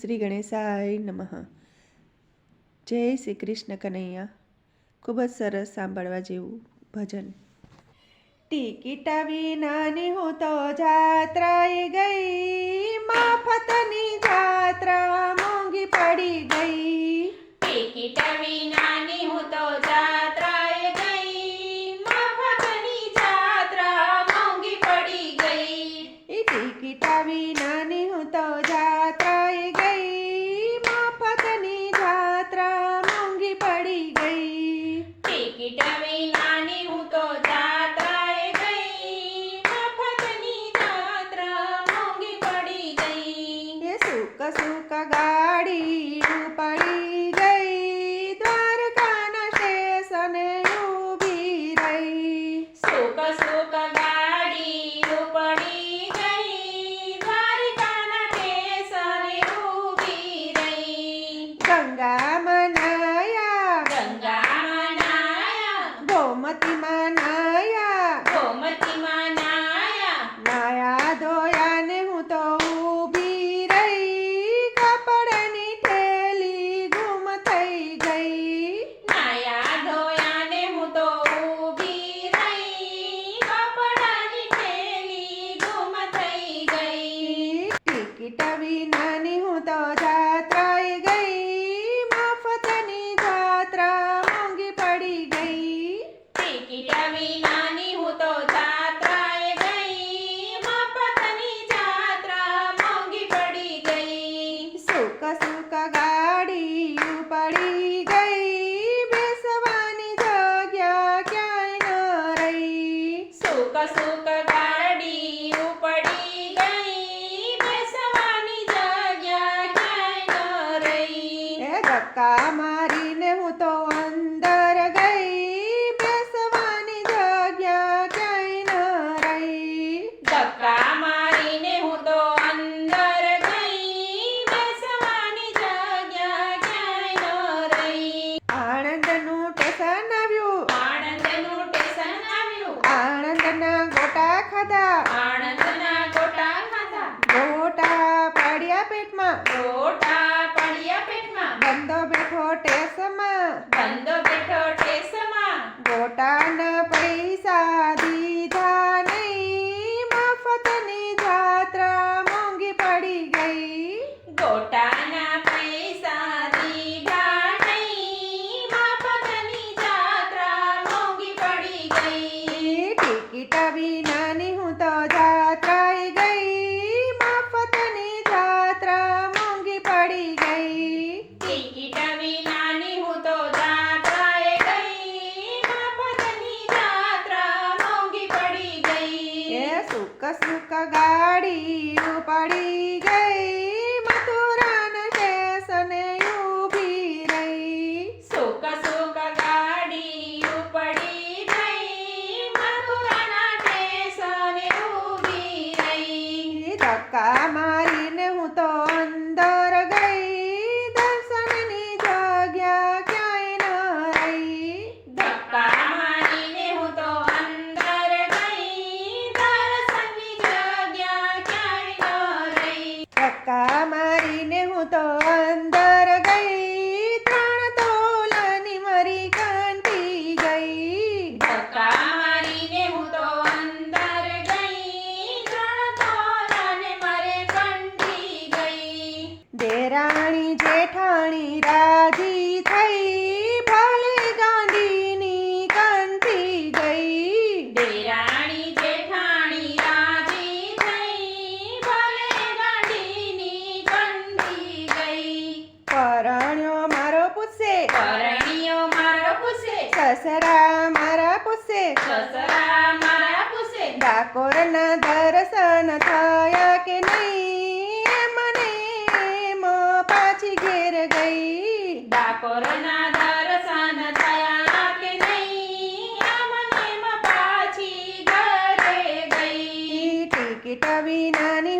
શ્રી ગણેશાય નમઃ. જય શ્રી કૃષ્ણ કનૈયા. ખૂબ જ સરસ સાંભળવા જેવું ભજન. ટિકિટ વિનાની હું તો જાત્રાએ ગઈ. માફતની જાત્રા મોંઘી પડી ગઈ. ટિકિટ વિનાની હું તો જાત્રાએ ગઈ મફતની જાત્રા મોંઘી પડી ગઈ એ ટિકિટ વિનાની હું તો જાત્રાએ ગઈ મફતની જાત્રા મોંઘી પડી ગઈ ટિકિટ વિનાની હું તો જાત્રાએ ગઈ મફતની જાત્રા મોંઘી પડી ગઈ એ સુક સુક ગાડી પડી ગઈ દ્વારકાના સ્ટેશને ઊભી રહી સુક સુક ગાડી ઉપડી ગઈ દ્વારિકાના ટેશને ઊભી રહી ગંગા મનાયા ગંગામાં નાયા ગોમતી મનાયા ગોમતીમાં નાયા નાયા ધોયા ને હું તો ઊભી રહી કપડની થેલી ગુમ થઈ ગઈ નાયા ધોયા ને હું તો ઊભી રહી કપડાની થેલી ગુમ થઈ ગઈ ટિકિટ વિનાની હું તો જાત્રાએ ગઈ મફતની જાત્રા મોંઘી પડી ગઈ ટિકિટ વિનાની હું તો જાત્રાએ ગઈ મફતની જાત્રા મોંઘી પડી ગઈ સુક સુક ગાડી પડી ગઈ બેસવાની જગ્યા ક્યાંય ન રહી સુક સુક ગાડી ઉપડી ગઈ બેસવાની જગ્યા ક્યાંય ન રહી એ ધક્કા મારીને હું તો અંદર ગઈ. બેસવાની જગ્યા ક્યાંય ન રહી. ધક્કા મારીને હું તો અંદર ગઈ. બેસવાની જગ્યા ક્યાંય ન રહી. આણંદનું ટેશન આવ્યું. આણંદનું ટેશન આવ્યું. આણંદના ગોટા ખાધા. આણંદના ગોટા ખાધા. ગોટા પાડ્યા પેટમાં. ગોટા પડ્યા પેટમાં બંધો બેઠો ટેસમાં. બંધો બેઠો ટેસમાં. ગોટાના પૈસા દીધા નહીં મફતની જાત્રા મોંઘી પડી ગઈ. ગોટાના પૈસા દીધા નહીં મફતની જાત્રા મોંઘી પડી ગઈ. ટિકિટ વિનાની હું તો જાત્રાએ ગઈ મફતની જાત્રા મોંઘી પડી ગઈ ટિકિટ વિનાની હું તો જાત્રાએ ગઈ મફતની જાત્રા મોંઘી પડી ગઈ એ સુક ગાડી પડી ગઈ. મથુરાના સ્ટેશને ઊભી રહી. સુક સુક ગાડી ઉપડી ગઈ. મથુરાના સ્ટેશને ઊભી રહી. ધક્કા મારીને હું તો અંદર ગઈ દર્શનની જગ્યા ક્યાંય ન રહી ધક્કા મારીને હું તો અંદર ગઈ દર્શનની જગ્યા ક્યાંય ન રહી ધક્કા મારીને હું તો અંદર ગઈ ત્રણ તોલાની મરી કાંટી ગઈ ધક્કા મારીને હું તો અંદર ગઈ ત્રણ તોલાને મારે કંઠી ગઈ દેરાણી જેઠાણી રાજી થઈ ભલે ગાંધીની કંઠી ગઈ. જેઠાણી રાજી થઈ ભલે ગાંધીની કંઠી ગઈ. પરણ્યો મારો પૂછે પરણ્યો મારો પૂછે સસરા મારા પૂછે સસરા મારા પૂછે ડાકોરના દર્શન થયા કે નહીં એ મને એમ પાછી ઘેર ગઈ ડાકોરના દર્શન થયા કે નહીં અમને મ પાછી ઘરે ગઈ ટિકિટ